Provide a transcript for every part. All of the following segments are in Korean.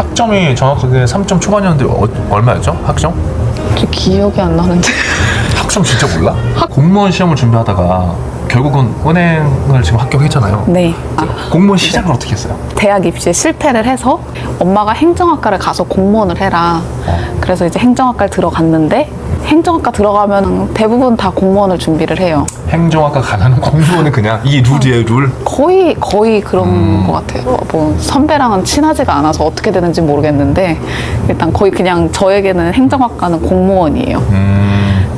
학점이 정확하게 3점 초반이었는데 어- 얼마였죠? 학점? 저 기억이 안 나는데. 학점 진짜 몰라? 공무원 시험을 준비하다가 결국은 은행을 지금 합격했잖아요. 네. 아, 공무원 시작을 어떻게 했어요? 대학 입시에 실패를 해서 엄마가 행정학과를 가서 공무원을 해라. 그래서 이제 행정학과를 들어갔는데 행정학과 들어가면 대부분 다 공무원을 준비를 해요. 행정학과 가면 공무원은 그냥 이 룰이에요 룰. 거의 거의 그런 음. 것 같아요. 뭐 선배랑은 친하지가 않아서 어떻게 되는지 모르겠는데 일단 거의 그냥 저에게는 행정학과는 공무원이에요. 음,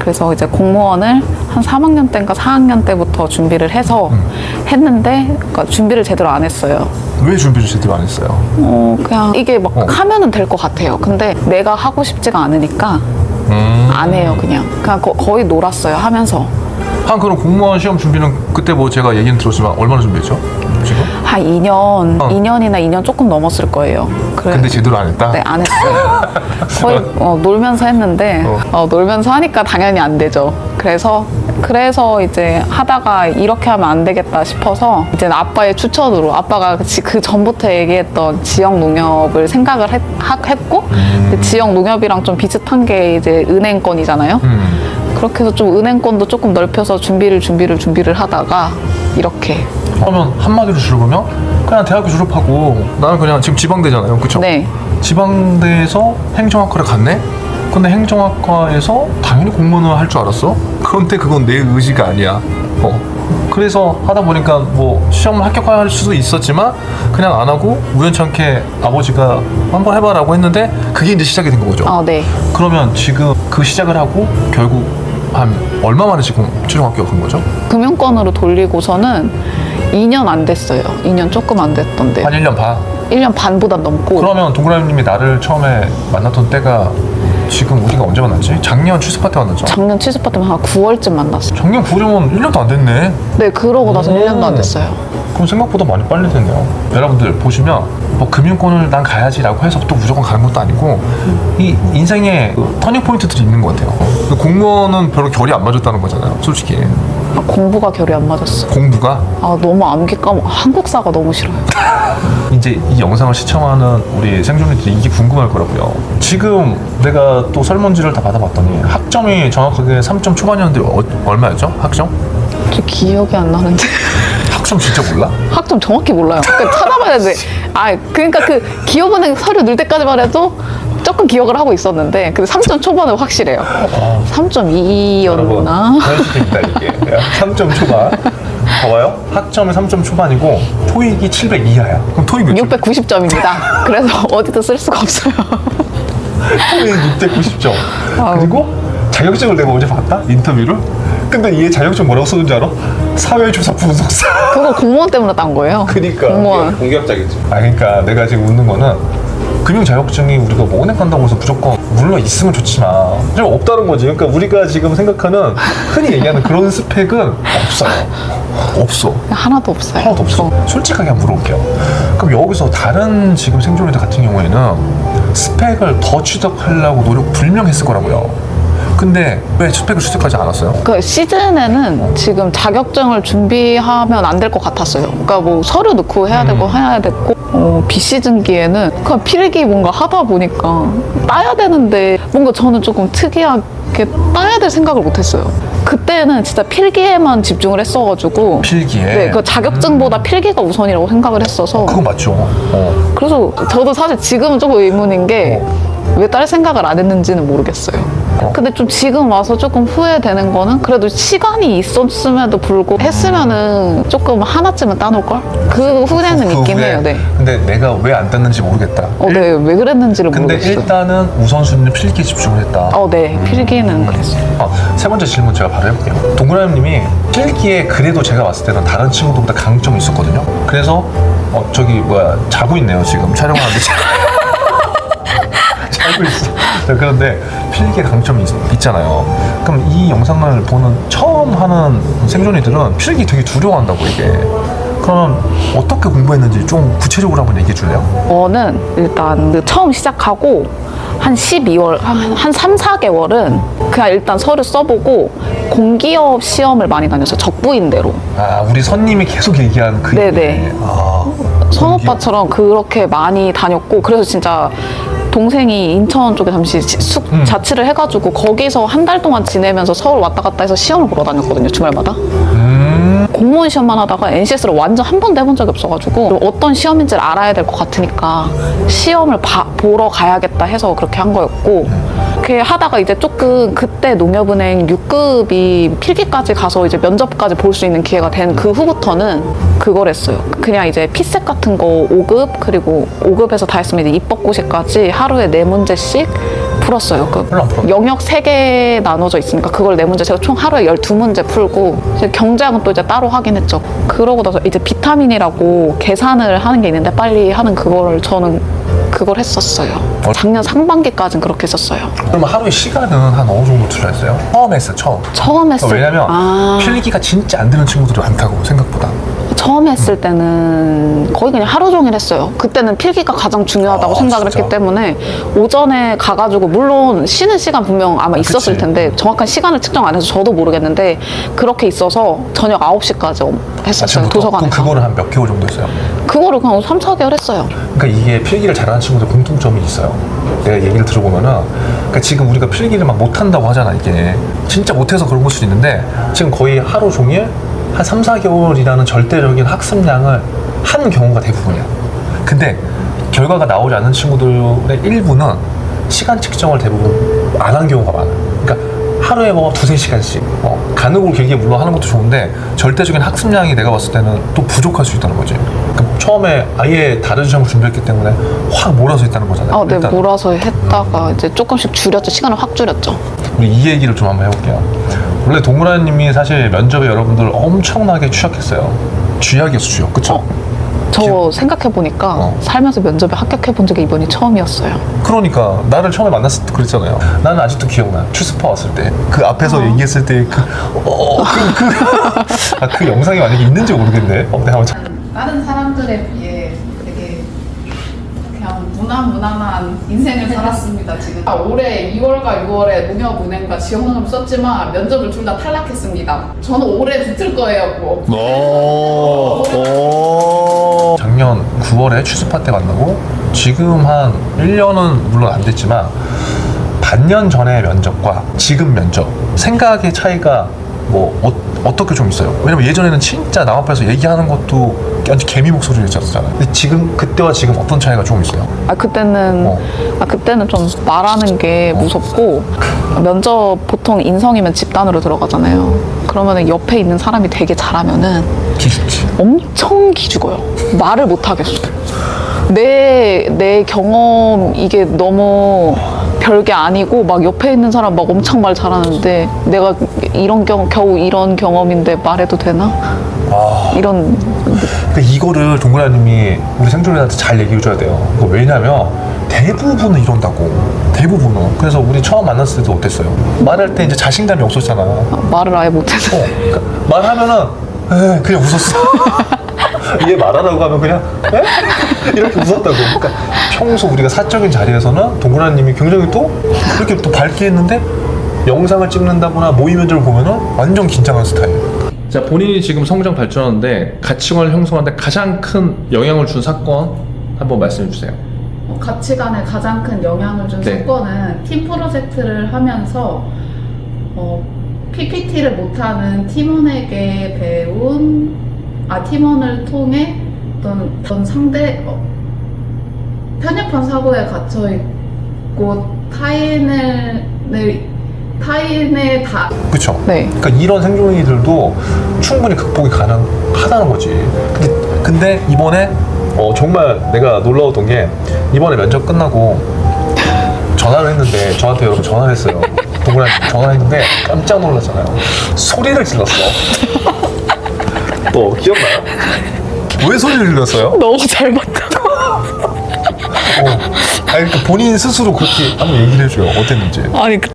그래서 이제 공무원을 한 3학년 때인가 4학년 때부터 준비를 해서 음. 했는데 그러니까 준비를 제대로 안 했어요. 왜 준비를 제대로 안 했어요? 어 그냥 이게 막 어. 하면은 될 것 같아요. 근데 내가 하고 싶지가 않으니까 음. 안 해요 그냥. 그냥 거, 거의 놀았어요 하면서. 한 그럼 공무원 시험 준비는 그때 뭐 제가 얘기는 들었지만 얼마나 준비했죠? 지금? 한 2년, 어. 2년이나 2년 조금 넘었을 거예요. 그래. 근데 제대로 안 했다? 네, 안 했어요. 거의 어, 놀면서 했는데 어. 어, 놀면서 하니까 당연히 안 되죠. 그래서 그래서 이제 하다가 이렇게 하면 안 되겠다 싶어서 이제 아빠의 추천으로 아빠가 그, 지- 그 전부터 얘기했던 지역 농협을 생각을 했, 고 지역 농협이랑 좀 비슷한 게 이제 은행권이잖아요. 음. 그렇게 해서 좀 은행권도 조금 넓혀서 준비를 준비를 준비를 하다가 이렇게 그러면 한마디로 줄여보면 그냥 대학교 졸업하고 나는 그냥 지금 지방대잖아요 그쵸? 네. 지방대에서 행정학과를 갔네? 근데 행정학과에서 당연히 공무원을 할 줄 알았어? 그런데 그건 내 의지가 아니야 어. 그래서 하다 보니까 뭐 시험을 합격할 수도 있었지만 그냥 안 하고 우연찮게 아버지가 한번 해봐라고 했는데 그게 이제 시작이 된 거죠 아, 네. 그러면 지금 그 시작을 하고 결국 한 얼마 만에 지금 최종 합격한 거죠? 금융권으로 돌리고서는 2년 안 됐어요. 2년 조금 안 됐던데. 한 1년 반 1년 반보다 넘고. 그러면 동그라미님이 나를 처음에 만났던 때가 지금 우리가 언제 만났지? 작년 취습할 때 만났죠? 작년 취직할 때한 9월쯤 만났어요. 작년 9월이면 1년도 안 됐네 네, 그러고 나서 오. 1년도 안 됐어요. 그럼 생각보다 많이 빨리 됐네요 여러분들 보시면 뭐 금융권을 난 가야지라고 해서 또 무조건 가는 것도 아니고 이 인생에 그 터닝 포인트들이 있는 것 같아요 그 공무원은 별로 결이 안 맞았다는 거잖아요 솔직히 아, 공부가 결이 안 맞았어. 공부가 아, 너무 암기 까먹, 한국사가 너무 싫어요. 이제 이 영상을 시청하는 우리 생존자들이 이게 궁금할 거라고요. 지금 내가 또 설문지를 다 받아봤더니 학점이 정확하게 3점 초반이었는데 어, 얼마였죠? 학점? 저 기억이 안 나는데. 학점 진짜 몰라? 학점 정확히 몰라요. 그러니까 찾아봐야 돼. 아, 그러니까 그 기업은행 서류 넣을 때까지만 해도 조금 기억을 하고 있었는데, 근데 3점 초반은 확실해요. 아. 3.2였나? 현실입니다 이게. 3점 초반. 봐봐요. 학점이 3점 초반이고 토익이 700 이하야. 그럼 토익 몇 점? 690점입니다. 그래서 어디도 쓸 수가 없어요. 토익 690점. 아우. 그리고 자격증을 내가 어제 봤다? 인터뷰를? 근데 얘 자격증 뭐라고 쓰는지 알아? 사회조사 분석사. 공무원 때문에 딴 거예요. 그니까. 공무원. 공격적이지. 아 그러니까 내가 지금 웃는 거는 금융 자격증이 우리가 뭐 은행 간다고 해서 무조건 물론 있으면 좋지만 좀 없다는 거지. 그러니까 우리가 지금 생각하는 흔히 얘기하는 그런 스펙은 없어요. 없어. 하나도 없어요. 하나도 없어. 솔직하게 한번 물어볼게요. 그럼 여기서 다른 지금 생존자들 같은 경우에는 스펙을 더 취득하려고 노력 분명했을 거라고요. 근데 왜 스펙을 취득하지 않았어요? 그 시즌에는 지금 자격증을 준비하면 안 될 것 같았어요. 그러니까 뭐 서류 넣고 해야 되고 해야 됐고 어, 비시즌기에는 그냥 필기 뭔가 하다 보니까 따야 되는데 뭔가 저는 조금 특이하게 따야 될 생각을 못했어요. 그때는 진짜 필기에만 집중을 했어가지고 필기에. 네, 그 자격증보다 필기가 우선이라고 생각을 했어서 그거 맞죠. 어. 그래서 저도 사실 지금은 조금 의문인 게 왜 딸 생각을 안 했는지는 모르겠어요. 근데 좀 지금 와서 조금 후회되는 거는 그래도 시간이 있었음에도 불구하고 했으면은 조금 하나쯤은 따놓을 걸? 그 후회는 그 있긴 후에 해요. 네. 근데 내가 왜 안 땄는지 모르겠다. 어, 네. 왜 그랬는지를 근데 모르겠어요. 일단은 우선순위는 필기에 집중을 했다. 어, 네. 필기는 그랬어요. 아, 세 번째 질문 제가 바로 해볼게요. 동그라미님이 필기에 그래도 제가 봤을 때는 다른 친구들보다 강점이 있었거든요. 그래서 어 저기 뭐야 자고 있네요 지금 촬영하는데 자고 있어. 네, 그런데 필기에 강점이 있, 잖아요 그럼 이 영상을 보는 처음 하는 생존이들은 필기 되게 두려워한다고 이게. 그러면 어떻게 공부했는지 좀 구체적으로 한번 얘기해 줄래요? 저는 일단 그 처음 시작하고 한 12월, 한, 한 3, 4개월은 그냥 일단 서류 써보고 공기업 시험을 많이 다녔어요. 적부인대로. 아 우리 선님이 계속 얘기한 그 네네. 얘기. 아, 서, 선 오빠처럼 그렇게 많이 다녔고 그래서 진짜 동생이 인천 쪽에 잠시 지- 숙 음. 자취를 해가지고 거기서 한 달 동안 지내면서 서울 왔다 갔다 해서 시험을 보러 다녔거든요 주말마다 음. 공무원 시험만 하다가 NCS를 완전 한 번도 해본 적이 없어가지고 어떤 시험인지를 알아야 될 것 같으니까 시험을 봐- 보러 가야겠다 해서 그렇게 한 거였고 그렇게 하다가 이제 조금 그때 농협은행 6급이 필기까지 가서 이제 면접까지 볼 수 있는 기회가 된 그 후부터는 그걸 했어요. 그냥 이제 피셋 같은 거 5급 그리고 5급에서 다 했으면 이제 입법고시까지 하루에 네 문제씩 풀었어요. 그 별로 안 풀었네. 영역 3개 나눠져 있으니까 그걸 네 문제 제가 총 하루에 12문제 풀고 이제 경제학은 또 이제 따로 하긴 했죠. 그러고 나서 이제 비타민이라고 계산을 하는 게 있는데 빨리 하는 그거를 저는 그걸 했었어요. 어? 작년 상반기까지는 그렇게 했었어요. 그럼 하루에 시간은 한 어느 정도 투자했어요? 처음 했어 처음. 처음 했을 왜냐면 아, 필기가 진짜 안 되는 친구들이 많다고 생각보다. 처음 했을 때는 거의 그냥 하루 종일 했어요. 그때는 필기가 가장 중요하다고 아, 생각을 진짜? 했기 때문에 오전에 가가지고 물론 쉬는 시간 분명 아마 있었을 그치. 텐데 정확한 시간을 측정 안 해서 저도 모르겠는데 그렇게 있어서 저녁 9시까지 했었어요. 아침부터? 그럼 도서관에서. 그거를 한 몇 개월 정도 했어요? 그거를 그냥 3, 4개월 했어요. 그러니까 이게 필기를 잘하는 친구들 공통점이 있어요. 내가 얘기를 들어보면은, 그러니까 지금 우리가 필기를 막 못한다고 하잖아, 이게. 진짜 못해서 그런 걸 수도 있는데, 지금 거의 하루 종일 한 3, 4개월이라는 절대적인 학습량을 한 경우가 대부분이야. 근데 결과가 나오지 않는 친구들의 일부는 시간 측정을 대부분 안 한 경우가 많아. 그러니까 하루에 뭐 두세 시간씩 어, 가능으로 길게 물론 하는 것도 좋은데 절대적인 학습량이 내가 봤을 때는 또 부족할 수 있다는 거지. 그러니까 처음에 아예 다른 시험을 준비했기 때문에 확 몰아서 했다는 거잖아요. 아, 네, 일단 몰아서 했다가 이제 조금씩 줄였죠. 시간을 확 줄였죠. 우리 이 얘기를 좀 한번 해볼게요. 원래 동그라님이 사실 면접에 여러분들 엄청나게 취약했어요. 쥐약이었어, 쥐약. 그쵸? 어. 저 기억- 생각해보니까 어. 살면서 면접에 합격해본 적이 이번이 처음이었어요. 그러니까 나를 처음에 만났을 때 그랬잖아요. 나는 아직도 기억나. 출스파 왔을 때 그 앞에서 얘기했을 때그 어, 그, 그, 아, 그 영상이 만약에 있는지 모르겠네. 어, 내가 한번 찾- 다른 사람들에 비해 무난 무난한 인생을 살았습니다 지금. 아, 올해 2월과 6월에 농협은행과 지원금을 썼지만 면접을 둘 다 탈락했습니다. 저는 올해 붙을 거예요 뭐. 작년 9월에 취수파 때 만나고 지금 한 1년은 물론 안 됐지만 반년 전의 면접과 지금 면접 생각의 차이가 뭐 어, 떻게좀 있어요? 왜냐면 예전에는 진짜 남 앞에서 얘기하는 것도 완전 개미 목소리를 쳤잖아요. 근데 지금 그때와 지금 어떤 차이가 좀 있어요? 아 그때는 어. 아 그때는 좀 말하는 게 무섭고 면접 보통 인성이면 집단으로 들어가잖아요. 그러면은 옆에 있는 사람이 되게 잘하면은 기죽지. 엄청 기죽어요. 말을 못 하겠어. 내, 내 경험, 이게 너무 별게 아니고, 막 옆에 있는 사람 막 엄청 말 잘하는데, 내가 이런 경, 겨우 이런 경험인데 말해도 되나? 아. 이런, 그러니까 이거를 동그라님이 우리 생존자한테 잘 얘기해줘야 돼요. 그거 왜냐면 대부분은 이런다고. 대부분은. 그래서 우리 처음 만났을 때도 어땠어요? 말할 때 이제 자신감이 없었잖아. 어, 말을 아예 못해서. 그러니까 말하면은 에 그냥 웃었어. 얘 말하라고 하면 그냥 에? 이렇게 웃었다고. 그러니까 평소 우리가 사적인 자리에서는 동그라님이 굉장히 또 이렇게 또 밝게 했는데 영상을 찍는다거나 모의 면접을 보면은 완전 긴장한 스타일. 자 본인이 지금 성장 발전하는데 가치관을 형성하는데 가장 큰 영향을 준 사건 한번 말씀해 주세요. 어, 가치관에 가장 큰 영향을 준 네. 사건은 팀 프로젝트를 하면서 어, PPT를 못하는 팀원에게 배운 아 팀원을 통해 어떤, 어떤 상대 어, 편협한 사고에 gat혀 있고 타인을 타인의 다 그렇죠. 네. 그러니까 이런 생존이들도 충분히 극복이 가능하다는 거지. 근데, 근데 이번에 어, 정말 내가 놀라웠던 게 이번에 면접 끝나고 전화를 했는데 저한테 여러분 전화를 했어요. 동그라미 전화했는데 깜짝 놀랐잖아요. 소리를 질렀어. 또 기억나요? 왜 소리를 질렀어요? 너무 잘 봤다. 어. 아니, 그러니까 본인 스스로 그렇게 한번 얘기를 해줘요. 어땠는지. 아니, 그